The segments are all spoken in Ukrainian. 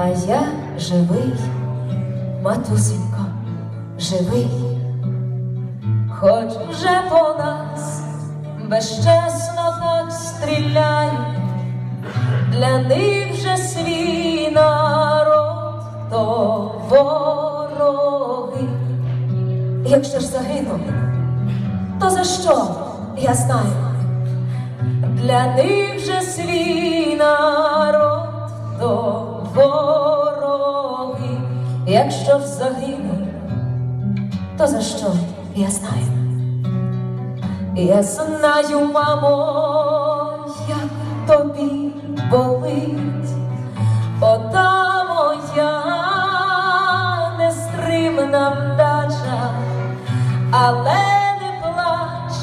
А я живий, матусенько, живий, хоч вже по нас безчесно так стріляють, для них вже свій народ то вороги. Якщо ж загинув, то за що? Я знаю? Для них же свій народ якщо ж загинув, то за що? Я знаю? Я знаю, мамо, як тобі болить, ота моя нестримна вдача, але не плач,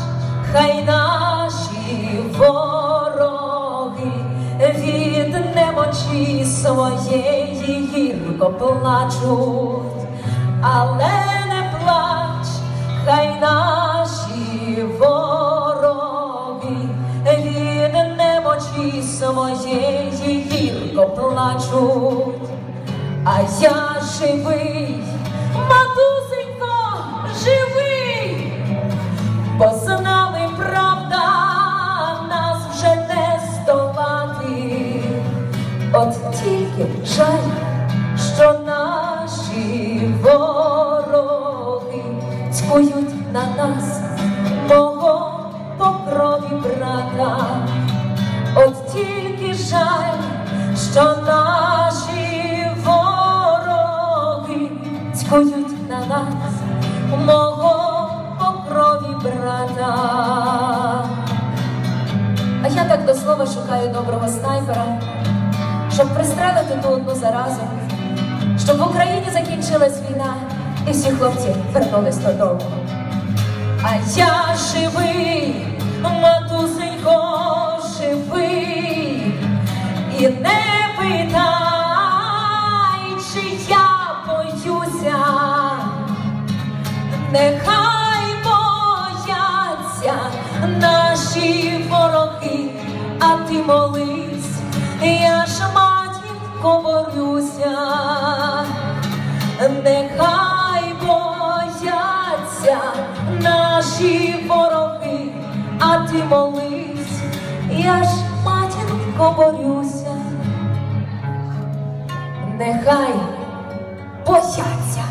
хай наші вороги від немочі своєї гірко плачуть, але не плач, хай наші вороги від немочі своєї гірко плачуть, а я живий, матусенько, живий, бо з нами правда нас вже не здолати. От тільки жаль, цькують на нас, мого по крові брата. От тільки жаль, що наші вороги цькують на нас, мого по крові брата. А я так до слова шукаю доброго снайпера, щоб пристрелити ту одну заразу, щоб в Україні закінчилась війна і всі хлопці вернулись додому. А я живий, матусенько, живий, і не питай, чи я боюся, нехай бояться наші вороги, а ти молись, я ж матінко борюся, молись, я ж матінко борюся, нехай бояться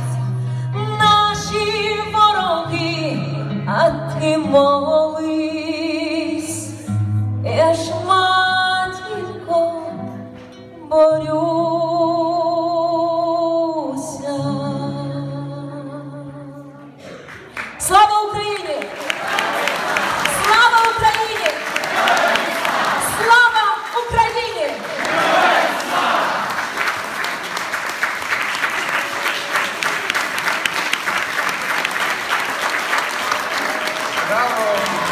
наші вороги, а ти молись, я ж матінко борюся. Bravo!